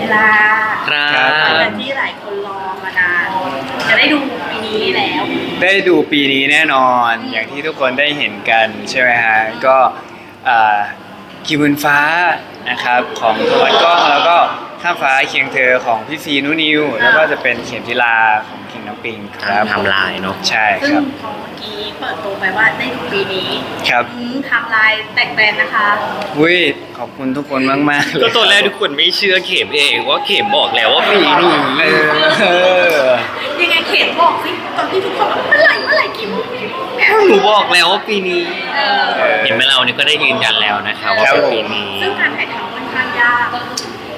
เวลาครับเป็นที่หลายคนรอมานาน จะได้ดูปีนี้แล้วได้ดูปีนี้แน่นอนอย่างที่ทุกคนได้เห็นกันใช่ไหมฮะก็อ่า คิวบนฟ้านะครับของโทมัสกล้องแล้วก็ข้ามฟ้าเคียงเธอของพี่ซีนุนิว แล้วก็จะเป็นเข็มทิลาของคิงน้ำปิงครับทำลายเนาะใช่ซึ่งครับ พอเมื่อกี้เปิดตัวไปว่าได้ดูปีนี้ครับ อืมไทำลายแตกแตนนะคะ อุ้ยขอบคุณทุกคนมากๆเลยก็ตอนแรกทุกคนไม่เชื่อเข็มเองว่าเข็มบอกแล้วว่าปีนี้ เออเออยังไงเขียนบอกสิตอนที่ทุกคนบอกเมื่อไหร่เมื่อไหร่กี่โมงกี่โมงเนี่ย หนูบอกแล้วว่าปีนี้ เออเออเห็นไหมเรานี่ก็ได้ยืนยันแล้วนะคะว่าครับเป็นผมปีนี้ซึ่งการถ่ายทำค่อนข้างยาก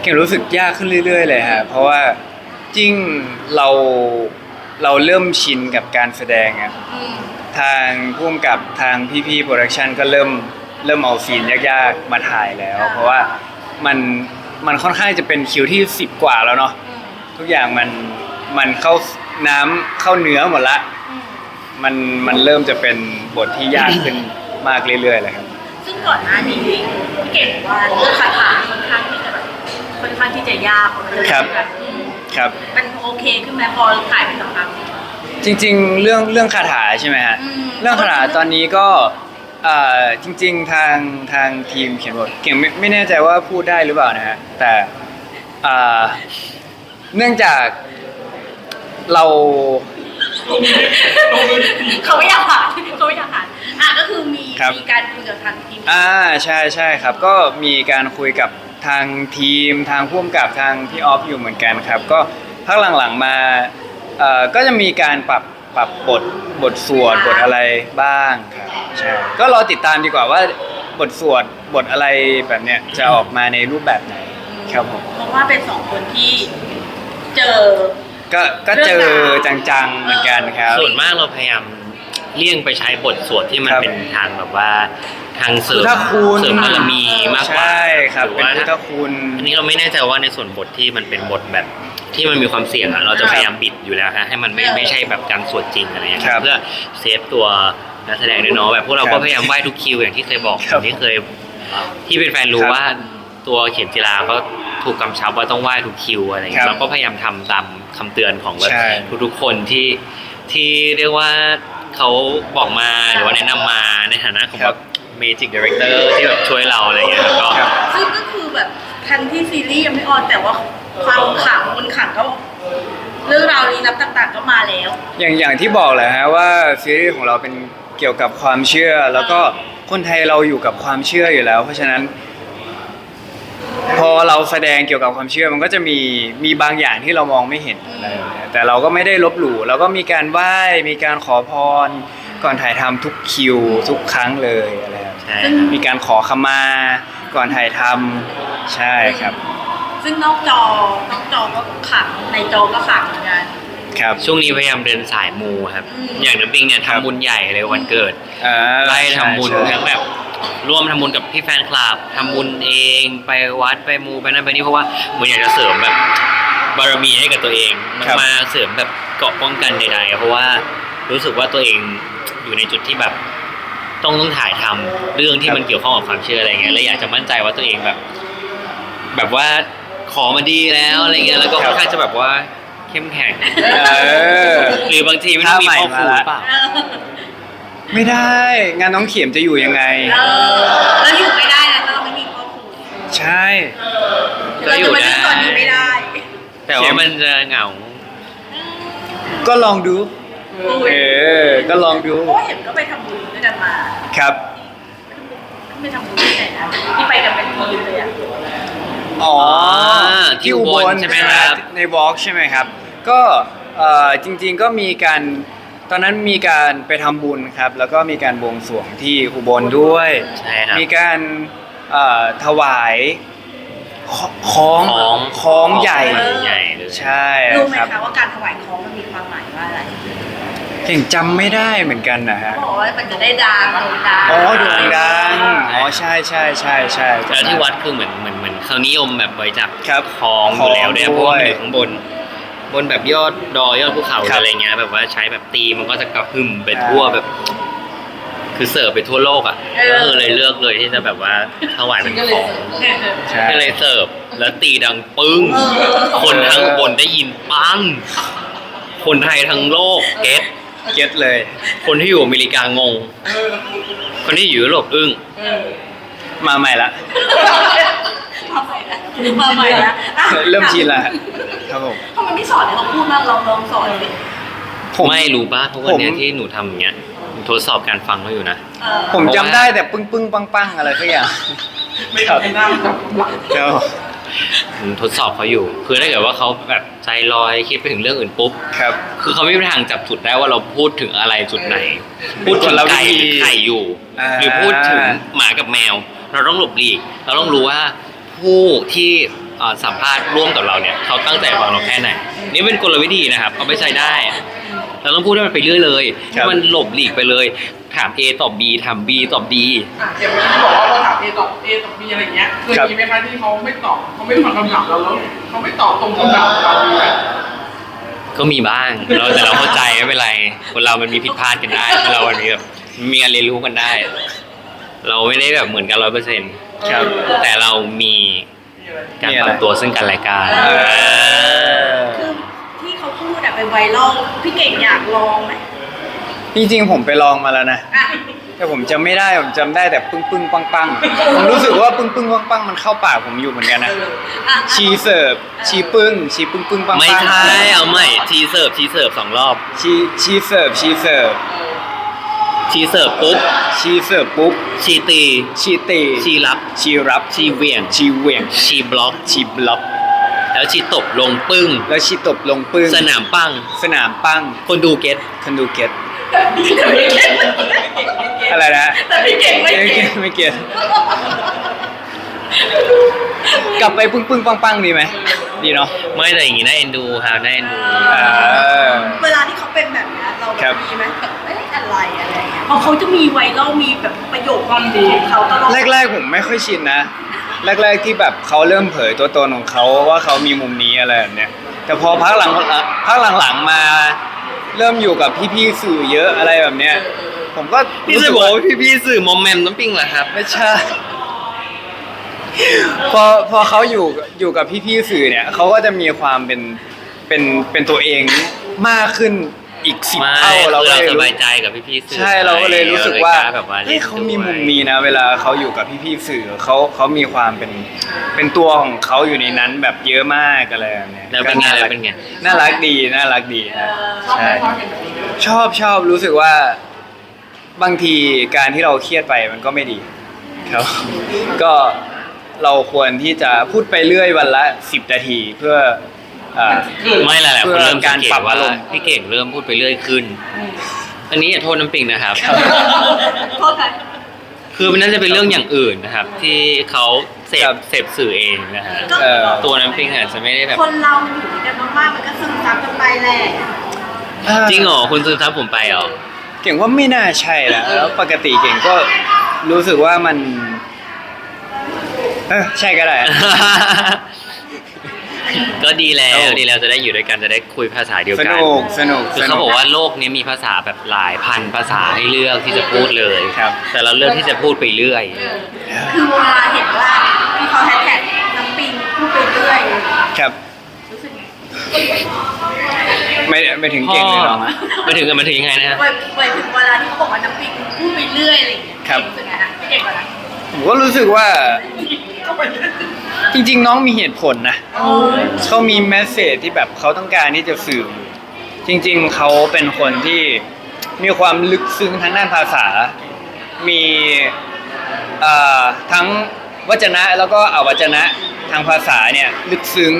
เก่งรู้สึกยากขึ้นเรื่อย ๆ เลยฮะเพราะว่าจริงเราเราเริ่มชินกับการแสดงอะอืมทางพุ่มกับทางพี่ๆโปรดักชันก็เริ่มเริ่มเอาซีนยากๆมาถ่ายแล้ว เพราะว่ามันมันค่อนข้างจะเป็นคิวที่ 10 กว่าแล้วเนาะ อืมทุกอย่างมันมันเข้าน้ำเข้าเนื้อหมดละ อืม มันมันเริ่มจะเป็นบทที่ยากขึ้นมากเรื่อยๆเลยครับ ซึ่งก่อนหน้านี้พี่เก่งบอกว่าเรื่องคาถาค่อนข้างที่จะแบบค่อนข้างที่จะยากเลยครับอืมครับ มันโอเคขึ้นไหมพอถ่ายไปสักพัก จริงๆ เรื่องเรื่องคาถาใช่ไหมฮะ อืม เรื่องคาถาตอนนี้ก็เอ่อจริง ๆ ทางทางทีมเขียนบทเก่งไม่ไม่แน่ใจว่าพูดได้หรือเปล่านะฮะ แต่เอ่อเนื่องจากเรา เขาไม่อยากผ่านเขาไม่อยากผ่านอะก็คือมีครับ มีการคุยกับทางทีมอ่าใช่ใช่ครับ ก็มีการคุยกับทางทีมทางพ่วงกับทางพี่ออฟอยู่เหมือนกันครับ ก็พักหลังๆมาเอ่อก็จะมีการปรับปรับบทบทสวดบทอะไรบ้างครับใช่ก็รอติดตามดีกว่าว่าบทสวดบทอะไรแบบเนี้ยจะออกมาในรูปแบบไหนครับผม เพราะว่าเป็นสองคนที่เจอ ก็ก็เจอเรื่องราวจังๆเหมือนกันครับ ส่วนมากเราพยายามเลี่ยงไปใช้บทสวดที่มันครับ เป็นทางแบบว่าทางเสริมพุทธคุณเสริมบารมีมากกว่าใช่ครับหรือเป็นว่าพุทธคุณ อันนี้เราไม่แน่ใจว่าในส่วนบทที่มันเป็นบทแบบที่มันมีความเสี่ยงอะเราจะพยายามบิดอยู่แล้วฮะให้มันไม่ไม่ใช่แบบการสวดจริงอะไรอย่างเงี้ยครับเพื่อเซฟตัวนักแสดงด้วยเนาะแบบพวกเราครัก็บพยายามไหว้ทุกคิวอย่างที่เคยบอกครับอย่างที่เคยที่เป็นแฟนรู้ครับ ว่าตัวเขียนจิราก็ ถูกกำชับว่าต้องไหว้ทุกคิวอะไรอย่างเงี้ครัยบเราก็พยายามทำตามคำเตือนของแบบใช่ ทุกๆคนที่ที่เรียกว่าเขาบอกมาหรือว่าแนะนำมาในฐานะของครัแบบบเมจิกดีเรคเตอร์ที่แบบช่วยเราอะไรอย่างเงี้ยแล้วก็ ครับ ซึ่งก็คือแบบทันที่ซีรีส์ยังไม่ออนแต่ว่าความขังบนขังก็เรื่องราวลี้ลับต่างๆก็มาแล้ว อย่างอย่างที่บอกแหละฮะว่าซีรีส์ของเราเป็นเกี่ยวกับความเชื่อ แล้วก็คนไทยเราอยู่กับความเชื่ออยู่แล้ว เพราะฉะนั้น พอเรา แสดงเกี่ยวกับความเชื่อมันก็จะมีมีบางอย่างที่เรามองไม่เห็นอะไรอย่างเงี้ยแต่เราก็ไม่ได้ลบหลู่เราก็มีการไหว้มีการขอพร ก่อนถ่ายทำทุกคิวทุกครั้งเลยอะไรแบบนี้ใช่ซึ่งมีการขอขมา ก่อนถ่ายทำใช่ครับซึ่งนอกจอนอกจอก็ขังในจอก็ขังเหมือนกัน ครับ ช่วงนี้พยายามเดินสายมูครับ อืม อย่างน้ำปิงเนี่ยครับทำบุญใหญ่เลยวันเกิด อ่าไล่ทำบุญใช่ใช่ทั้งแบบ ร่วมทำบุญกับพี่แฟนคลับทำบุญเองไปวัดไปมูไปนั่นไปนี่เพราะว่าเหมือนอยากจะเสริมแบบบารมีให้กับตัวเองครับมาเสริมแบบเกราะป้องกันใดๆเพราะว่ารู้สึกว่าตัวเองอยู่ในจุดที่แบบต้องต้องถ่ายทำเรื่องที่มันเกี่ยวข้องกับความเชื่ออะไรเงี้ยแล้วอยากจะมั่นใจว่าตัวเองแบบ แบบว่าขอมาดีแล้วอะไรเงี้ยแล้วก็ค่อนข้างจะแบบว่าเข้มแข็งเออหรือบางทีไม่ต้องมีพ่อครูหรือเปล่าเออ ไม่ได้งานน้องเข็มจะอยู่ยังไง เออแล้วอยู่ไม่ได้นะถ้าเราไม่มีครอบครัวใช่ก็อยู่ได้เราจะมาเล่นตอนนี้ไม่ได้แต่ว่ามันจะเหงา ก็ลองดู เออ ก็ลองดูเพราะว่าเห็นก็ไปทำบุญด้วยกันมาครับ ไปทำบุญที่ไหนนะที่ไปกันเป็นทีมเลยอะอ๋อที่อุบลใช่ไหมครับ ในวอล์กใช่ไหมครับ ก็เอ่อจริง ๆก็มีการ ตอนนั้นมีการไปทำบุญครับ แล้วก็มีการบวงสรวงที่อุบลด้วย ใช่ครับ มีการเอ่อถวายคล้องของคล้องใหญ่ใหญ่เลยใช่รู้ไหมครับคะว่าการถวายของมันมีความหมายว่าอะไรเก่งจำไม่ได้เหมือนกันนะฮะ เขาบอกว่ามันจะได้ดังโด่งดังอ๋อโด่งดัง อ๋อใช่ใช่ใช่ใช่แล้วที่วัดคือเหมือนเหมือนเหมือนเขานิยมแบบบริจาคครับทองอยู่แล้วเนี่ยทองเพราะว่ามันด้วยอยู่ข้างบน บนแบบยอดดอยยอดภูเขาครับ อะไรเงี้ยแบบว่าใช้แบบตีมันก็จะกระหึ่มไปทั่วแบบ คือเสิร์ฟไปทั่วโลกอะก็คือเลยเลือกเลยที่จะแบบว่าถวายเป็นของ ใช่ ก็เลยเสิร์ฟแล้วตีดังปึ้ง คนทั้งบนได้ยินปัง คนไทยทั้งโลกเก็ตเก็ตเลย คนที่อยู่อเมริกางง คนที่อยู่ยุโรปอึ้ง มาใหม่ละ มาใหม่ละมาใหม่ละอะเริ่มชินละครับผมทำไมไม่สอนให้เขาพูดบ้างลองลองสอนดิผม ไม่รู้ป่ะทุกวันเนี้ยผม ที่หนูทำอย่างเงี้ยทดสอบการฟังเขาอยู่นะ เออผมจำได้แต่ปึ้งปึ้งปังปังอะไรสักอย่างไม่ทำให้หน้ามันจับหลังครับผมทดสอบเขาอยู่ คือถ้าเกิดว่าเขาแบบใจลอยคิดไปถึงเรื่องอื่นปุ๊บ ครับ คือเขาไม่มีทางจับจุดได้ว่าเราพูดถึงอะไรจุดไหน พูดถึงไก่หรือไข่อยู่ อ่า หรือพูดถึงหมากับแมว เราต้องหลบหลีก เราต้องรู้ว่า ผู้ที่เอ่อสัมภาษณ์ร่วมกับเราเนี่ยเขาตั้งใจฟังเราแค่ไหนนี่เป็นกลวิธีนะครับเอาไปใช้ได้เราต้องพูดให้มันไปเรื่อยเลยให้มันหลบหลีกไปเลย ถาม A ตอบ B ถาม B ตอบ D อะอย่างเมื่อกี้ที่บอกว่าเราถามเอตอบเอตอบบีอะไรเงี้ยเคยครับมีไหมคะที่เขาไม่ตอบเขาไม่ฟังคำถามเราแล้วเขาไม่ตอบตรงคำถามของเรามีไหมก็มีบ้างเราแต่เราเข้าใจไม่เป็นไรคนเรามันมีผิดพลาดกันได้เรามันมีแบบมีการเรียนรู้กันได้ เราไม่ได้แบบเหมือนกันร้อยเปอร์เซ็นต์ ครับ แต่เรามีการปรับตัวซึ่งกันและกันเออ คือที่เขาพูดอะเป็นไวรัลพี่เก่งอยากลองไหมจริงๆผมไปลองมาแล้วนะ อะแต่ผมจำไม่ได้ ผมจำได้แต่ปึ้งปึ้งปังปังผมรู้สึกว่าปึ้งปึ้งปังปังมันเข้าปากผมอยู่เหมือนกันนะ อะ ชีเสิร์ฟ ชีปึ้ง ชีปึ้งปึ้งปังปังไม่ใช่เอาใหม่ทีเสิร์ฟทีเสิร์ฟสองรอบ ชีชีเสิร์ฟ ชีเสิร์ฟ ทีเสิร์ฟปุ๊บ ชีเสิร์ฟปุ๊บ ชีตี ชีตี ชีรับ ชีรับ ชีเหวี่ยง ชีเหวี่ยง ชีบล็อก ชีบล็อก แล้วชีตบลงปึ้ง แล้วชีตบลงปึ้ง สนามปั้งสนามปั้งคนดูเก็ตคนดูเก็ตแต่พี่เก่งไม่เก่งอะไรนะแต่พี่เก่งไม่ไม่เก่เก็งตไม่เก็ตกลับไปปึ้งปึ้งปังปังดีไหม ดีเนาะ ไม่แต่อย่างงี้น่าเอ็นดูครับน่าเอ็นดูอ่าเวลาที่เขาเป็นแบบเนี้ยเราครับมีไหมแบบเอ้ยอะไรอะไรอย่าง เงี้ยเพราะเขาจะมีไวรัลมีแบบประโยคความดีของเขาตลอดแรกๆผมไม่ค่อยชินนะ แรกๆที่แบบเขาเริ่มเผยตัวตนของเขาว่าเขามีมุมนี้อะไรแบบเนี้ยแต่พอพักหลังพักหลังๆมา เริ่มอยู่กับพี่ๆสื่อเยอะอะไรแบบเนี้ยผมก็พี่รู้จะสึกบอกว่าว่าพี่ๆสื่อมอมแมมน้ำปิ้งเหรอครับ ไม่ใช่พอพอเขาอยู่อยู่กับพี่ๆสื่อเนี่ยเขาก็จะมีความเป็นเป็นเป็นตัวเองมากขึ้น อีกสิบไม่เท่าคือเราเราก็เลยสรู้บายใจกับพี่ๆสื่อใช่เราก็เลยรู้สึกว่าเรเลยล้แบบว่าเฮ้ยล่นเขามีด้วยมุมนี้นะ เวลาเขาอยู่กับพี่ๆสื่อเขาเขามีความเป็นเป็นตัวของเขาอยู่ในนั้นแบบเยอะมากอะไรแบบเนี้ยแล้วเป็นไงก็าแล้วรักเป็นไง น่ารักดีน่ารักดีนะ ชอบไหมใช่ชอบเห็นแบบนี้ชอบชอบรู้สึกว่า บางทีการที่เราเครียดไปมันก็ไม่ดี ครับ ก็เราควรที่จะพูดไปเรื่อยวันละสิบนาที เพื่อ อ่า ไม่หลายๆคนเริ่มเพื่อการสังเกปรัตบว่าอารมณ์พี่เก่งเริ่มพูดไปเรื่อยขึ้น อันนี้อย่าโทษน้ำปิงนะครับ โทษใครคือมันน่าจะเป็นเรื่องอย่างอื่นนะครับ ที่เขาเสพเสพสื่อเองนะฮะก็เออ ตัวน้ำปิงอาจจะไม่ได้แบบ คนเราอยู่ด้วยกันมากๆมันก็ซึมซับกันไปแหละจริงเหรอคุณซื้อทับผมไปเหรอ เก่งว่าไม่น่าใช่แล้วแล้วปกติเก่งก็รู้สึกว่ามัน เออใช่ก็ได้ ก็ดีแล้ครัวบผมดีแล้วจะได้อยู่ด้วยกันจะได้คุยภาษาเดียวสกัน นุกสนุกคือสเขานุบอกว่าโลกนี้มีภาษาแบบหลายพันภาษาให้เลือกที่จะพูดเลย ครับ แต่เราเลือกที่จะพูดไปเรื่อย คือเวลาเห็นว่าที่เขาแฮชแท็กน้ำปิงพูดไปเรื่อยครับรู้สึกไงไม่ไม่ถึงเก่งเลยหรอกนะมาถึงกันมาถึงยังไงนะฮะ ไปไปถึงเวลาที่เขาบอกว่าน้ำปิงพูดไปเรื่อยอะไรอย่างเงี้ยครับ รู้สึกไงฮะพี่เก่งก่อนนะผมก็รู้สึกว่าจริ ง ๆ น้องมีเหตุผลนะโอ้ยเขามีแมสเซจที่แบบเขาต้องการที่จะสื่อ จริง ๆเขาเป็นคนที่มีความลึกซึ้งทางด้านภาษา มีเอ่อทั้งวจนะแล้วก็อวจนะทางภาษาเนี่ยลึกซึ้ง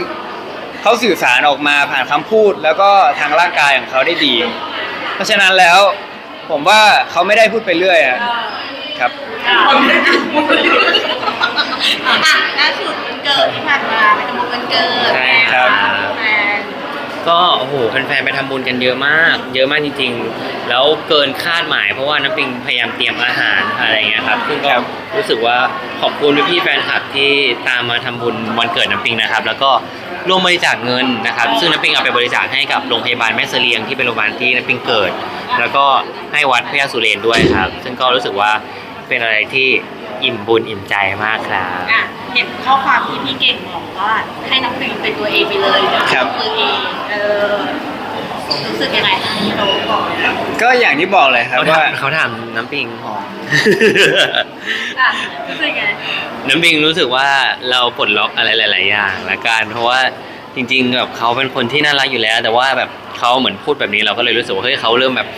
เขาสื่อสารออกมาผ่านคำพูดแล้วก็ทางร่างกายของเขาได้ดี เพราะฉะนั้นแล้วผมว่าเขาไม่ได้พูดไปเรื่อยอะครับ ก็โอ้โหแฟนๆไปทำบุญกันเยอะมาก เยอะมากจริงๆ แล้วเกินคาดหมายเพราะว่าน้ำปิงพยายามเตรียมอาหารอะไรเงี้ยครับซึ่งก็ครับรู้สึกว่าขอบคุณพี่ๆแฟนคลับที่ตามมาทำบุญวันเกิดน้ำปิงนะครับ แล้วก็ร่วมบริจาคเงินนะครับ ซึ่งน้ำปิงเอาไปบริจาคให้กับโรงพยาบาลแม่เสลียงที่เป็นโรงพยาบาลที่น้ำปิงเกิด แล้วก็ให้วัดพระยาสุเรนด้วยครับ ซึ่งก็รู้สึกว่าเป็นอะไรที่ อิ่มบุญอิ่มใจมากครับ อะเห็นข้อความที่พี่เก่งบอกว่าให้น้องปิงเป็นตัวเองไปเลยเดี๋ยวครับมือเองเออรู้สึกยังไงคะที่เราบอกก็อย่างที่บอกเลยครับเขาว่าถามเขาถามน้ำปิง อะรู้สึกยังไงน้ำปิงรู้สึกว่าเราปลดล็อกอะไรหลาย ๆ อย่างละกันเพราะว่าจริงๆแบบเขาเป็นคนที่น่ารักอยู่แล้ว แต่ว่าแบบเขาเหมือนพูดแบบนี้เราก็เลยรู้สึกว่าเฮ้ยเขาเริ่มแบบ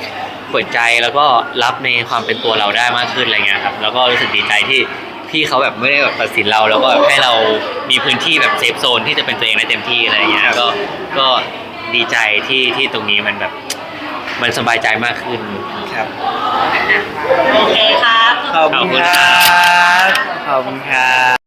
เปิดใจแล้วก็รับในความเป็นตัวเราได้มากขึ้นอะไรเงี้ยครับ แล้วก็รู้สึกดีใจที่พี่เขาแบบไม่ได้แบบตัดสินเรา แล้วก็ให้เรามีพื้นที่แบบเซฟโซนที่จะเป็นตัวเองได้เต็มที่อะไรเงี้ยก็ก็ดีใจที่ที่ตรงนี้มันแบบมันสบายใจมากขึ้นครับ โอเคครับ ขอบคุณครับ ขอบคุณครับ